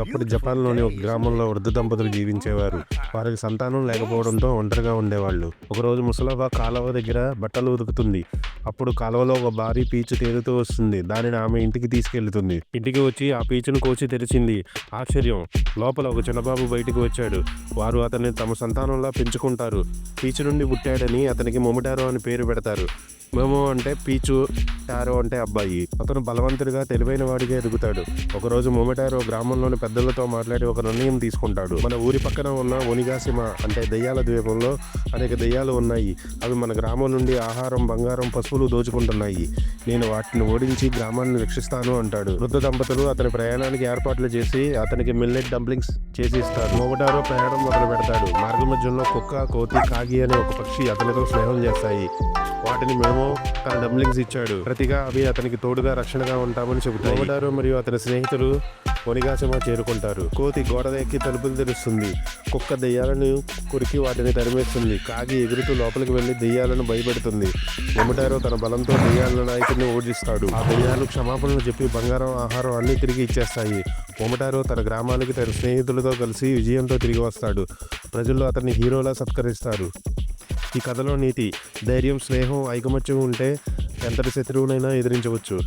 ఒకప్పుడు జపాన్లోని ఒక గ్రామంలో వృద్ధ దంపతులు జీవించేవారు. వారికి సంతానం లేకపోవడంతో ఒంటరిగా ఉండేవాళ్ళు. ఒకరోజు ముసలవ్వ కాలువ దగ్గర బట్టలు ఉతుకుతుంది. అప్పుడు కాలువలో ఒక భారీ పీచు తేలుతూ వస్తుంది. దానిని ఆమె ఇంటికి తీసుకెళ్తుంది. ఇంటికి వచ్చి ఆ పీచును కోసి తెరిచింది. ఆశ్చర్యం. లోపల ఒక చిన్నబాబు బయటికి వచ్చాడు. వారు అతన్ని తమ సంతానంలా పెంచుకుంటారు. పీచు నుండి పుట్టాడని అతనికి మొమటారో అని పేరు పెడతారు. మేము అంటే పీచు టారో అంటే అబ్బాయి. అతను బలవంతుడిగా తెలివైన వాడిగా ఎదుగుతాడు. ఒకరోజు మొమటారో గ్రామంలోని పెద్దలతో మాట్లాడి ఒక నిర్ణయం తీసుకుంటాడు. మన ఊరి పక్కన ఉన్న ఒనిగాసిమ అంటే దెయ్యాల ద్వీపంలో అనేక దెయ్యాలు ఉన్నాయి. అవి మన గ్రామం నుండి ఆహారం బంగారం పసుపు పశువులు దోచుకుంటున్నాయి. నేను వాటిని ఓడించి గ్రామాన్ని రక్షిస్తాను అంటాడు. వృద్ధ దంపతులు అతని ప్రయాణానికి ఏర్పాట్లు చేసి అతనికి మిల్లెట్ డంప్లింగ్స్ చేసి ఇస్తారు. మొగటారో ప్రయాణం మొదలు పెడతాడు. మార్గ మధ్యంలో కుక్క కోతి కాగి అనే ఒక పక్షి అతనితో స్నేహం చేస్తాయి. వాటిని మేము తన డంప్లింగ్స్ ఇచ్చాడు. ప్రతిగా అవి అతనికి తోడుగా రక్షణగా ఉంటామని చెబుతాయి. మొగటారు మరియు అతని స్నేహితులు ఒనిగాసమ చేరుకుంటారు. కోతి గోడ ఎక్కి తలుపులు తెరుస్తుంది. కుక్క దెయ్యాలను కొరికి వాటిని తరిమేస్తుంది. కాగి ఎగురుతూ లోపలికి వెళ్ళి దెయ్యాలను భయపెడుతుంది. ఎమటారో తన బలంతో దెయ్యాల నాయకుడిని ఓడిస్తాడు. ఆ దెయ్యాలు క్షమాపణలు చెప్పి బంగారం ఆహారం అన్ని తిరిగి ఇచ్చేస్తాయి. ఒమటారో తన గ్రామానికి తన స్నేహితులతో కలిసి విజయంతో తిరిగి వస్తాడు. ప్రజలు అతన్ని హీరోలా సత్కరిస్తారు. ఈ కథలో నీతి ధైర్యం స్నేహం ఐకమత్యం ఉంటే ఎంతటి శత్రువునైనా ఎదిరించవచ్చు.